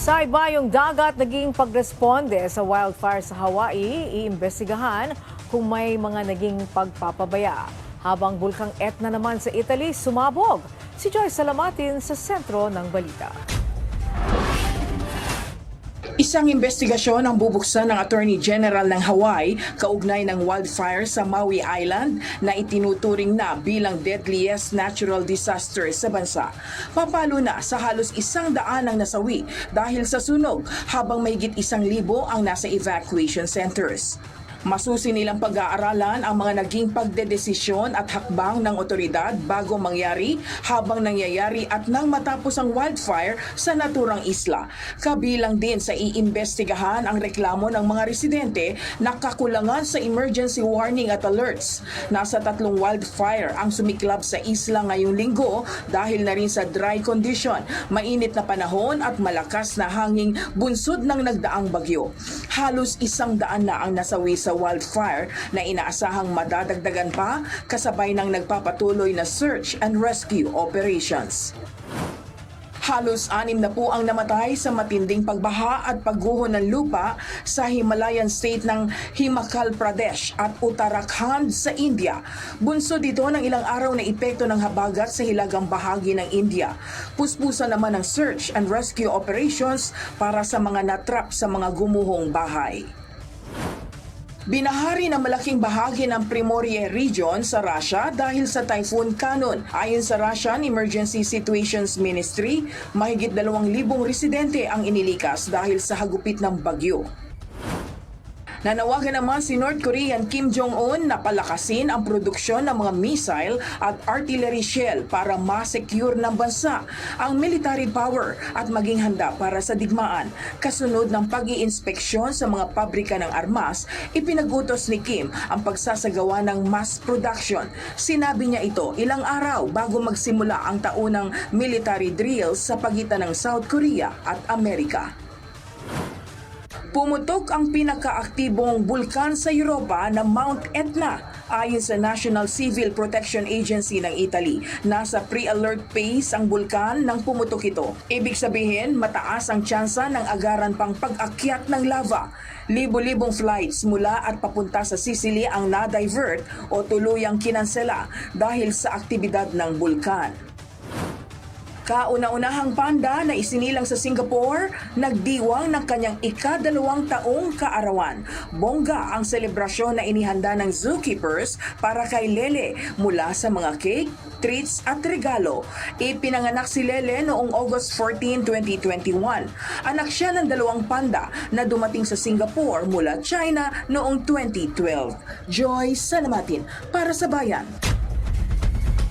Sa ibayong dagat, naging pagresponde sa wildfire sa Hawaii, iimbestigahan kung may mga naging pagpapabaya. Habang bulkang Etna naman sa Italy, sumabog. Si Joy Salamatin sa sentro ng balita. Isang investigasyon ang bubuksan ng Attorney General ng Hawaii kaugnay ng wildfire sa Maui Island na itinuturing na bilang deadliest natural disaster sa bansa. Papalo na sa halos isang daan ang nasawi dahil sa sunog habang mahigit isang libo ang nasa evacuation centers. Masusi nilang pag-aaralan ang mga naging pagdedesisyon at hakbang ng otoridad bago mangyari, habang nangyayari at nang matapos ang wildfire sa naturang isla. Kabilang din sa iimbestigahan ang reklamo ng mga residente na kakulangan sa emergency warning at alerts. Nasa tatlong wildfire ang sumiklab sa isla ngayong linggo dahil na rin sa dry condition, mainit na panahon at malakas na hanging bunsod ng nagdaang bagyo. Halos isang daan na ang nasawi sa wildfire na inaasahang madadagdagan pa kasabay ng nagpapatuloy na search and rescue operations. Halos anim na po ang namatay sa matinding pagbaha at pagguho ng lupa sa Himalayan state ng Himachal Pradesh at Uttarakhand sa India. Bunso dito ng ilang araw na epekto ng habagat sa hilagang bahagi ng India. Puspusan naman ang search and rescue operations para sa mga natrap sa mga gumuhong bahay. Binahari ng malaking bahagi ng Primorye region sa Russia dahil sa Typhoon Kanon. Ayon sa Russian Emergency Situations Ministry, mahigit 2,000 residente ang inilikas dahil sa hagupit ng bagyo. Nanawagan naman si North Korean Kim Jong-un na palakasin ang produksyon ng mga missile at artillery shell para ma-secure ng bansa ang military power at maging handa para sa digmaan. Kasunod ng pag inspeksyon sa mga pabrika ng armas, ipinagutos ni Kim ang pagsasagawa ng mass production. Sinabi niya ito ilang araw bago magsimula ang taunang military drills sa pagitan ng South Korea at Amerika. Pumutok ang pinakaaktibong bulkan sa Europa na Mount Etna ayon sa National Civil Protection Agency ng Italy. Nasa pre-alert phase ang bulkan nang pumutok ito. Ibig sabihin, mataas ang tsansa ng agaran pang pag-akyat ng lava. Libo-libong flights mula at papunta sa Sicily ang na-divert o tuluyang kinansela dahil sa aktibidad ng bulkan. Kauna-unahang panda na isinilang sa Singapore, nagdiwang ng kanyang ikadalawang taong kaarawan. Bongga ang selebrasyon na inihanda ng zookeepers para kay Lele mula sa mga cake, treats at regalo. Ipinanganak si Lele noong August 14, 2021. Anak siya ng dalawang panda na dumating sa Singapore mula China noong 2012. Joy Sanamatin para sa Bayan.